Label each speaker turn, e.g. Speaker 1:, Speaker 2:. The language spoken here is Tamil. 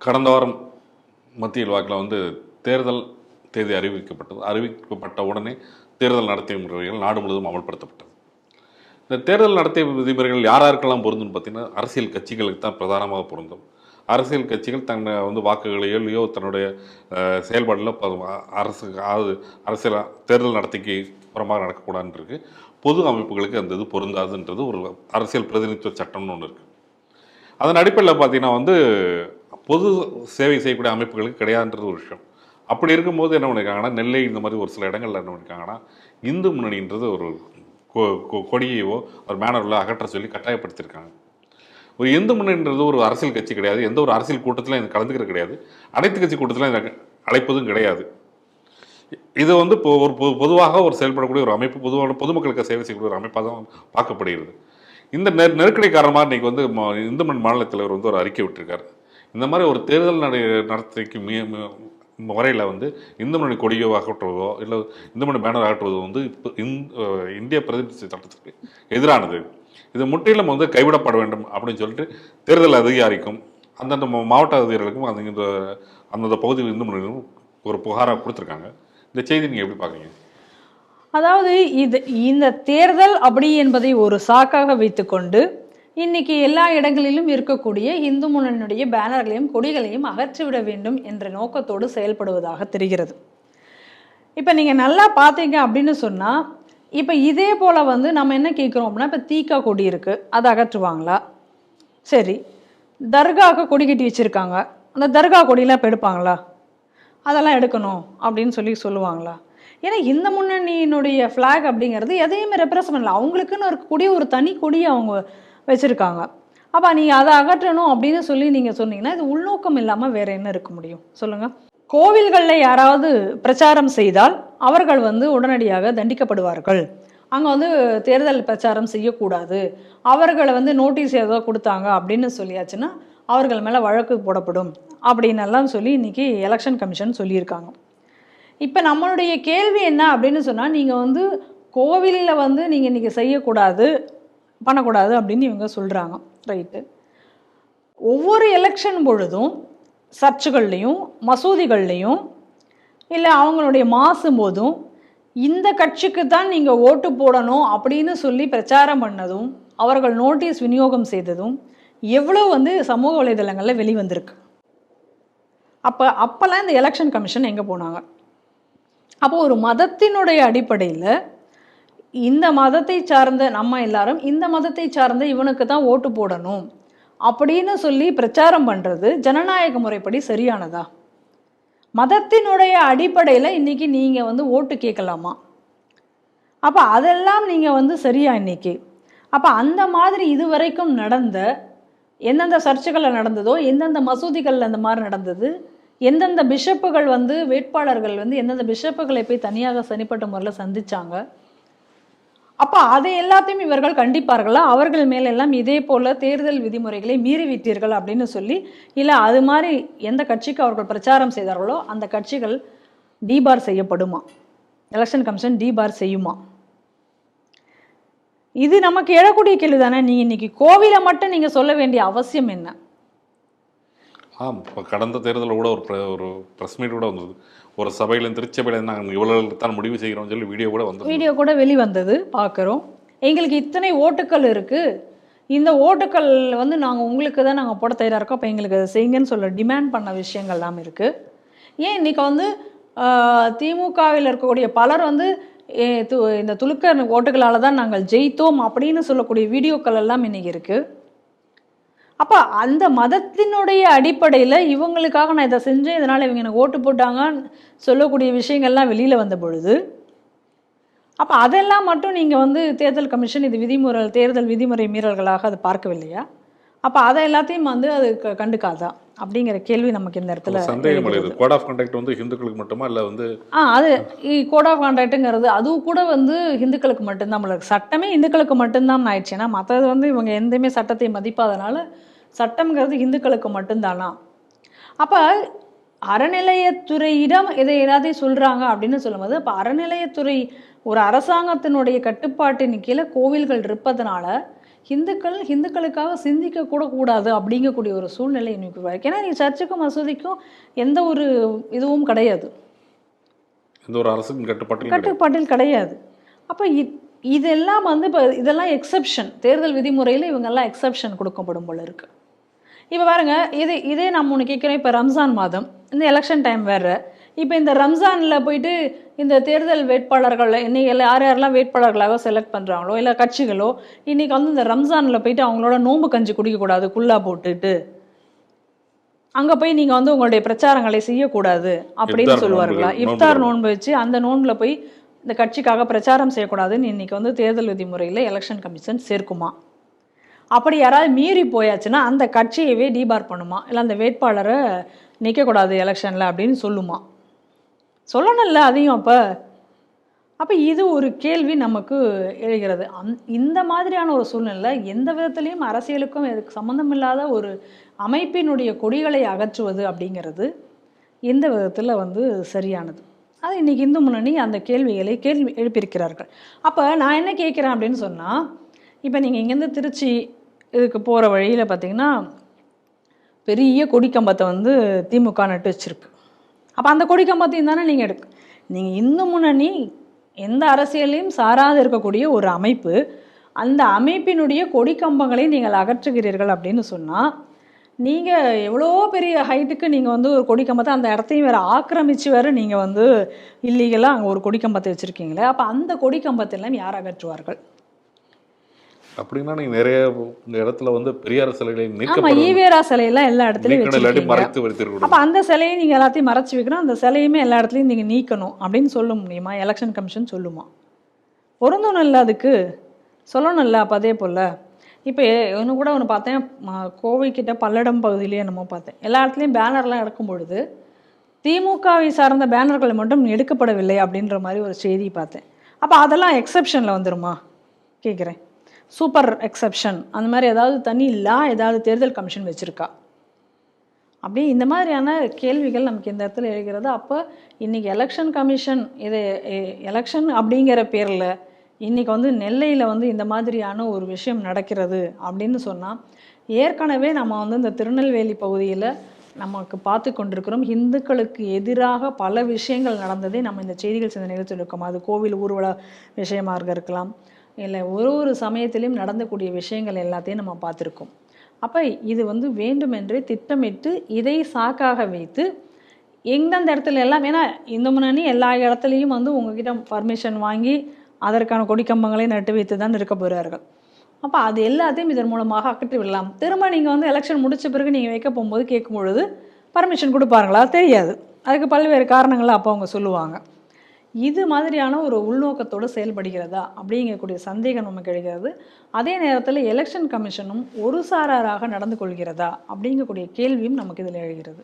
Speaker 1: கடந்த வாரம் மத்தியில் வாக்கில் வந்து தேர்தல் தேதி அறிவிக்கப்பட்டது அறிவிக்கப்பட்ட உடனே தேர்தல் நடத்தை முறைகள் நாடு முழுவதும் அமல்படுத்தப்பட்டது. இந்த தேர்தல் நடத்தை விதிமுறைகள் யார் யாருக்கெல்லாம் பொருந்தும்னு பார்த்தீங்கன்னா அரசியல் கட்சிகளுக்கு தான் பிரதானமாக பொருந்தும். அரசியல் கட்சிகள் தன்னை வந்து வாக்குகளையோ இல்லையோ தன்னுடைய செயல்பாடில் செயல்பாடுல அரசு அதாவது அரசியல் தேர்தல் நடத்தைக்கு புறமாக நடக்கக்கூடாதுன்னு இருக்குது பொது அமைப்புகளுக்கு அந்த இது பொருந்தாதுன்றது ஒரு அரசியல் பிரதிநிதித்துவ சட்டம்னு ஒன்று இருக்குது அதன் அடிப்படையில் பார்த்தீங்கன்னா வந்து பொது சேவை செய்யக்கூடிய அமைப்புகளுக்கு கிடையாதுன்றது ஒரு விஷயம். அப்படி இருக்கும்போது என்ன பண்ணியிருக்காங்கன்னா நெல்லை இந்த மாதிரி ஒரு சில இடங்களில் என்ன பண்ணியிருக்காங்கன்னா இந்து முன்னணின்றது ஒரு கொ- கொ- கொடியையோ ஒரு மேனரில் அகற்ற சொல்லி கட்டாயப்படுத்தியிருக்காங்க ஒரு இந்து முன்னணின்றது ஒரு அரசியல் கட்சி கிடையாது. எந்த ஒரு அரசியல் கூட்டத்திலும் இது கலந்துக்கிறது கிடையாது. அனைத்து கட்சி கூட்டத்திலும் அழைப்பதும் கிடையாது. இது வந்து இப்போ ஒரு பொ- பொதுவாக ஒரு செயல்படக்கூடிய ஒரு அமைப்பு பொதுவான பொதுமக்களுக்கு சேவை செய்யக்கூடிய ஒரு அமைப்பாக தான் பார்க்கப்படுகிறது. இந்த நெரு நெருக்கடி காரணமாக இன்றைக்கி வந்து இந்து மண் மாநில தலைவர் வந்து ஒரு அறிக்கை விட்டிருக்காரு. இந்த மாதிரி ஒரு தேர்தல் நடை நடத்தைக்கு வரையில் முறையில் வந்து இந்து மணி கொடியோ அகற்றுவதோ இல்லை இந்து மணி பேனர் அகற்றுவதோ வந்து இப்போ இந்திய பிரதிநிதி சட்டத்துக்கு எதிரானது. இது முற்றிலும் வந்து கைவிடப்பட வேண்டும் அப்படின்னு சொல்லிட்டு தேர்தல் அதிகாரிக்கும் அந்தந்த மாவட்ட அதிகாரிகளுக்கும் அந்த இந்த அந்தந்த பகுதியில் இந்து முன்னணியும் ஒரு புகாராக கொடுத்துருக்காங்க. இந்த செய்தி நீங்கள் எப்படி பார்க்குறீங்க?
Speaker 2: அதாவது இது இந்த தேர்தல் அப்படி என்பதை ஒரு சாக்காக வைத்துக்கொண்டு இன்னைக்கு எல்லா இடங்களிலும் இருக்கக்கூடிய இந்து முன்னணியுடைய பேனர்களையும் கொடிகளையும் அகற்றிவிட வேண்டும் என்ற நோக்கத்தோடு செயல்படுவதாக தெரிகிறது. இப்போ நீங்கள் நல்லா பார்த்தீங்க அப்படின்னு சொன்னால் இப்போ இதே போல் வந்து நம்ம என்ன கேட்குறோம் அப்படின்னா இப்போ தீக்கா கொடி இருக்குது அதை அகற்றுவாங்களா? சரி தர்காவுக்கு கொடி கட்டி வச்சுருக்காங்க அந்த தர்கா கொடியெலாம் இப்போ எடுப்பாங்களா? அதெல்லாம் எடுக்கணும் அப்படின்னு சொல்லி சொல்லுவாங்களா? ஏன்னா இந்த முன்னணியினுடைய ஃப்ளாக் அப்படிங்கிறது எதையுமே ரெப்ரசன்ட் பண்ணல. அவங்களுக்குன்னு இருக்கக்கூடிய ஒரு தனி கொடியை அவங்க வச்சுருக்காங்க. அப்போ நீங்கள் அதை அகற்றணும் அப்படின்னு சொல்லி நீங்கள் சொன்னீங்கன்னா இது உள்நோக்கம் இல்லாமல் வேறு என்ன இருக்க முடியும்? சொல்லுங்கள் கோவில்களில் யாராவது பிரச்சாரம் செய்தால் அவர்கள் வந்து உடனடியாக தண்டிக்கப்படுவார்கள். அங்கே வந்து தேர்தல் பிரச்சாரம் செய்யக்கூடாது. அவர்களை வந்து நோட்டீஸ் ஏதோ கொடுத்தாங்க அப்படின்னு சொல்லியாச்சுன்னா அவர்கள் மேலே வழக்கு போடப்படும் அப்படின்னு சொல்லி இன்னைக்கு எலெக்ஷன் கமிஷன் சொல்லியிருக்காங்க. இப்போ நம்மளுடைய கேள்வி என்ன அப்படின்னு சொன்னால் நீங்கள் வந்து கோவிலில் வந்து நீங்கள் இன்றைக்கி செய்யக்கூடாது. பண்ணக்கூடாது அப்படின்னு இவங்க சொல்கிறாங்க ரைட்டு ஒவ்வொரு எலெக்ஷன் பொழுதும் சர்ச்சுகள்லையும் மசூதிகள்லையும் இல்லை அவங்களுடைய மாசும் போதும் இந்த கட்சிக்கு தான் நீங்கள் ஓட்டு போடணும் அப்படின்னு சொல்லி பிரச்சாரம் பண்ணதும் அவர்கள் நோட்டீஸ் விநியோகம் செய்ததும் எவ்வளோ வந்து சமூக வலைதளங்களில் வெளிவந்திருக்கு. அப்போ அப்போல்லாம் இந்த எலெக்ஷன் கமிஷன் எங்கே போனாங்க? அப்போ ஒரு மதத்தினுடைய அடிப்படையில் இந்த மதத்தை சார்ந்த நம்ம எல்லாரும் இந்த மதத்தை சார்ந்த இவனுக்கு தான் ஓட்டு போடணும் அப்படின்னு சொல்லி பிரச்சாரம் பண்ணுறது ஜனநாயக முறைப்படி சரியானதா? மதத்தினுடைய அடிப்படையில் இன்றைக்கி நீங்கள் வந்து ஓட்டு கேட்கலாமா? அப்போ அதெல்லாம் நீங்கள் வந்து சரியா இன்னைக்கு? அப்போ அந்த மாதிரி இதுவரைக்கும் நடந்த எந்தெந்த சர்ச்சுகளில் நடந்ததோ எந்தெந்த மசூதிகளில் அந்த மாதிரி நடந்தது எந்தெந்த பிஷப்புகள் வந்து வேட்பாளர்கள் வந்து எந்தெந்த பிஷப்புகளை போய் தனியாக சனிப்பட்ட முறையில் சந்தித்தாங்க அப்போ அதை எல்லாத்தையும் இவர்கள் கண்டிப்பார்களா? அவர்கள் மேலெல்லாம் இதே போல் தேர்தல் விதிமுறைகளை மீறிவிட்டீர்கள் அப்படின்னு சொல்லி இல்லை அது மாதிரி எந்த கட்சிக்கு அவர்கள் பிரச்சாரம் செய்தார்களோ அந்த கட்சிகள் டிபார் செய்யப்படுமா? எலெக்ஷன் கமிஷன் டிபார் செய்யுமா? இது நமக்கு எழக்கூடிய கேள்வி தானே நீங்கள் இன்றைக்கி கோவிலை மட்டும் நீங்கள் சொல்ல வேண்டிய அவசியம் என்ன?
Speaker 1: ஆம் இப்போ கடந்த தேர்தலில் கூட ஒரு ஒரு ப்ரெஸ் மீட் கூட வந்தது. ஒரு சபையிலும் திருச்சபையிலும் நாங்கள் இவ்வளவு தான் முடிவு செய்கிறோம்னு சொல்லி வீடியோ கூட வந்தது
Speaker 2: வீடியோ கூட வெளிவந்தது பார்க்குறோம் எங்களுக்கு இத்தனை ஓட்டுக்கள் இருக்குது இந்த ஓட்டுக்கள் வந்து நாங்கள் உங்களுக்கு தான் நாங்கள் போட தயாராக இருக்கோம். அப்போ எங்களுக்கு அதை செய்யுங்கன்னு சொல்ல டிமாண்ட் பண்ண விஷயங்கள்லாம் இருக்குது ஏன் இன்னைக்கு வந்து திமுகவில் இருக்கக்கூடிய பலர் வந்து து- இந்த துலுக்க ஓட்டுகளால் தான் நாங்கள் ஜெயித்தோம் அப்படின்னு சொல்லக்கூடிய வீடியோக்கள் எல்லாம் இன்னைக்கு இருக்குது அப்போ அந்த மதத்தினுடைய அடிப்படையில் இவங்களுக்காக நான் இதை செஞ்சேன் இதனால் இவங்க எனக்கு ஓட்டு போட்டாங்கன்னு சொல்லக்கூடிய விஷயங்கள்லாம் வெளியில் வந்த பொழுது அப்போ அதெல்லாம் மட்டும் நீங்கள் வந்து தேர்தல் கமிஷன் இது விதிமுறை தேர்தல் விதிமுறை மீறல்களாக அதை பார்க்கவில்லையா? அப்போ அதை எல்லாத்தையும் வந்து அது க- கண்டுக்காதா? அப்படிங்கிற கேள்வி நமக்கு இந்த இடத்துல
Speaker 1: சந்தேகம் கோட் ஆஃப் கண்டக்ட் வந்து ஹிந்துக்களுக்கு மட்டுமா இல்லை வந்து
Speaker 2: ஆ அது கோட் ஆஃப் கான்டாக்ட்டுங்கிறது அதுவும் கூட வந்து இந்துக்களுக்கு மட்டும்தான் இருக்கு. சட்டமே இந்துக்களுக்கு மட்டும்தான் ஆயிடுச்சு. ஏன்னா மற்றது வந்து இவங்க எந்தமே சட்டத்தை மதிப்பாதனால சட்டம்ங்கிறது இந்துக்களுக்கு மட்டும்தானா? அப்போ அறநிலையத்துறையிடம் இதை எல்லாத்தையும் சொல்கிறாங்க அப்படின்னு சொல்லும்போது அப்போ அறநிலையத்துறை ஒரு அரசாங்கத்தினுடைய கட்டுப்பாட்டின் கீழே கோவில்கள் இருப்பதனால இந்துக்கள் இந்துக்களுக்காக சிந்திக்க கூட கூடாது அப்படிங்கக்கூடிய ஒரு சூழ்நிலை இன்னைக்கு உருவாயிருக்கு. ஏன்னா நீ சர்ச்சுக்கும் மசூதிக்கும் எந்த ஒரு இதுவும் கிடையாது.
Speaker 1: எந்த ஒரு அரசுக்கும் கட்டுப்பாட்டில் கிடையாது.
Speaker 2: கட்டுப்பாட்டில் கிடையாது. அப்போ இதெல்லாம் வந்து இப்போ இதெல்லாம் எக்ஸெப்ஷன் தேர்தல் விதிமுறையில் இவங்கெல்லாம் எக்ஸெப்ஷன் கொடுக்கப்படும் போல இருக்கு. இப்போ பாருங்க இது இதே நம்ம ஒன்று கேட்குறோம் இப்போ ரம்ஜான் மாதம் இந்த எலெக்ஷன் டைம் வேறு. இப்போ இந்த ரம்ஜானில் போயிட்டு இந்த தேர்தல் வேட்பாளர்கள் இன்னைக்கு யார் யாரெல்லாம் வேட்பாளர்களாக செலக்ட் பண்ணுறாங்களோ இல்லை கட்சிகளோ இன்னைக்கு வந்து இந்த ரம்ஜானில் போயிட்டு அவங்களோட நோன்பு கஞ்சி குடிக்கக்கூடாது குல்லா போட்டுட்டு. அங்கே போய் நீங்கள் வந்து உங்களுடைய பிரச்சாரங்களை செய்யக்கூடாது அப்படின்னு சொல்லுவார்களா இஃப்தார்
Speaker 1: நோன்பு
Speaker 2: நோன்பு வச்சு அந்த நோன்பில் போய் இந்த கட்சிக்காக பிரச்சாரம் செய்யக்கூடாதுன்னு இன்னைக்கு வந்து தேர்தல் விதிமுறையில் எலெக்ஷன் கமிஷன் சேர்க்குமா? அப்படி யாராவது மீறி போயாச்சுன்னா அந்த கட்சியவே டீபார் பண்ணுமா? இல்லை அந்த வேட்பாளரை நிற்கக்கூடாது எலெக்ஷனில் அப்படின்னு சொல்லுமா? சொல்லணும்ல அதையும் அப்போ. அப்போ இது ஒரு கேள்வி நமக்கு எழுகிறது. அந் இந்த மாதிரியான ஒரு சூழ்நிலை எந்த விதத்துலேயும் அரசியலுக்கும் இதுக்கு சம்மந்தமில்லாத ஒரு அமைப்பினுடைய கொடிகளை அகற்றுவது அப்படிங்கிறது எந்த விதத்தில் வந்து சரியானது? அது இன்னைக்கு இந்து முன்னணி அந்த கேள்விகளை கேள்வி எழுப்பியிருக்கிறார்கள். அப்போ நான் என்ன கேட்குறேன் அப்படின்னு சொன்னால் இப்போ நீங்கள் இங்கேருந்து திருச்சி இதுக்கு போகிற வழியில் பார்த்தீங்கன்னா பெரிய கொடிக்கம்பத்தை வந்து திமுக நட்டு வச்சுருக்கு. அப்போ அந்த கொடிக்கம்பத்தையும் தானே நீங்கள் எடுக்க நீங்கள் இந்து முன்னணி எந்த அரசியலையும் சாராது இருக்கக்கூடிய ஒரு அமைப்பு அந்த அமைப்பினுடைய கொடிக்கம்பங்களை நீங்கள் அகற்றுகிறீர்கள் அப்படின்னு சொன்னால் நீங்கள் எவ்வளோ பெரிய ஹைட்டுக்கு நீங்கள் வந்து ஒரு கொடிக்கம்பத்தை அந்த இடத்தையும் வேறு ஆக்கிரமித்து வேறு நீங்கள் வந்து இல்லீகலாக அங்கே ஒரு கொடிக்கம்பத்தை வச்சுருக்கீங்களே அப்போ அந்த கொடிக்கம்பத்தை எல்லாம் யார் அகற்றுவார்கள்?
Speaker 1: அப்படின்னா நீங்க நிறைய இந்த இடத்துல வந்து பெரியார் சிலைகளை நீக்கப்பட
Speaker 2: ஈவேரா சிலையெல்லாம் எல்லா இடத்துலையும்
Speaker 1: இல்லாட்டி மறைத்து வைத்திருக்கணும்.
Speaker 2: அப்போ அந்த சிலையை நீங்கள் எல்லாத்தையும் மறைச்சு வைக்கணும். அந்த சிலையுமே எல்லா இடத்துலையும் நீங்கள் நீக்கணும் அப்படின்னு சொல்ல முடியுமா? எலெக்ஷன் கமிஷன் சொல்லுமா? பொருந்தணும் இல்லை அதுக்கு. சொல்லணும் இல்லை அப்போ அதே போல். இப்போ ஒன்று கூட ஒன்று பார்த்தேன். கோவைக்கிட்ட பல்லடம் பகுதியிலேயே என்னமோ பார்த்தேன். எல்லா இடத்துலையும் பேனர்லாம் எடுக்கும் பொழுது திமுகவை சார்ந்த பேனர்கள் மட்டும் எடுக்கப்படவில்லை அப்படின்ற மாதிரி ஒரு செய்தி பார்த்தேன். அப்போ அதெல்லாம் எக்ஸெப்ஷனில் வந்துருமா? கேட்குறேன் சூப்பர் எக்ஸெப்ஷன். அந்த மாதிரி ஏதாவது தனி லா ஏதாவது தேர்தல் கமிஷன் வச்சுருக்கா? அப்படி இந்த மாதிரியான கேள்விகள் நமக்கு இந்த இடத்துல எழுகிறது. அப்போ இன்றைக்கி எலெக்ஷன் கமிஷன் இது எலெக்ஷன் அப்படிங்கிற பேரில் இன்றைக்கி வந்து நெல்லையில் வந்து இந்த மாதிரியான ஒரு விஷயம் நடக்கிறது அப்படின்னு சொன்னால் ஏற்கனவே நம்ம வந்து இந்த திருநெல்வேலி பகுதியில் நமக்கு பார்த்து கொண்டிருக்கிறோம். இந்துக்களுக்கு எதிராக பல விஷயங்கள் நடந்ததை நம்ம இந்த செய்திகள் சிந்தனைகள் சொல்லியிருக்கோம் அது கோவில் ஊர்வல விஷயமாக இருக்கலாம். இல்லை ஒரு ஒரு சமயத்திலையும் நடந்தக்கூடிய விஷயங்கள் எல்லாத்தையும் நம்ம பார்த்துருக்கோம். அப்போ இது வந்து வேண்டுமென்றே திட்டமிட்டு இதை சாக்காக வைத்து எந்தெந்த இடத்துல எல்லாம் ஏன்னா இந்த முன்னாடி எல்லா இடத்துலையும் வந்து உங்ககிட்ட பர்மிஷன் வாங்கி அதற்கான கொடிக்கம்பங்களை நட்டு வைத்து தான் இருக்க போகிறார்கள் அப்போ அது எல்லாத்தையும் இதன் மூலமாக அகற்றி விடலாம். திரும்ப நீங்கள் வந்து எலெக்ஷன் முடித்த பிறகு நீங்கள் வைக்க போகும்போது கேட்கும் பொழுது பர்மிஷன் கொடுப்பாங்களா தெரியாது. அதுக்கு பல்வேறு காரணங்களை அப்போ அவங்க சொல்லுவாங்க. இது மாதிரியான ஒரு உள்நோக்கத்தோடு செயல்படுகிறதா அப்படிங்கக்கூடிய சந்தேகம் நமக்கு எழுகிறது. அதே நேரத்தில் எலெக்ஷன் கமிஷனும் ஒரு சாராராக நடந்து கொள்கிறதா அப்படிங்கக்கூடிய கேள்வியும் நமக்கு இதில் எழுகிறது.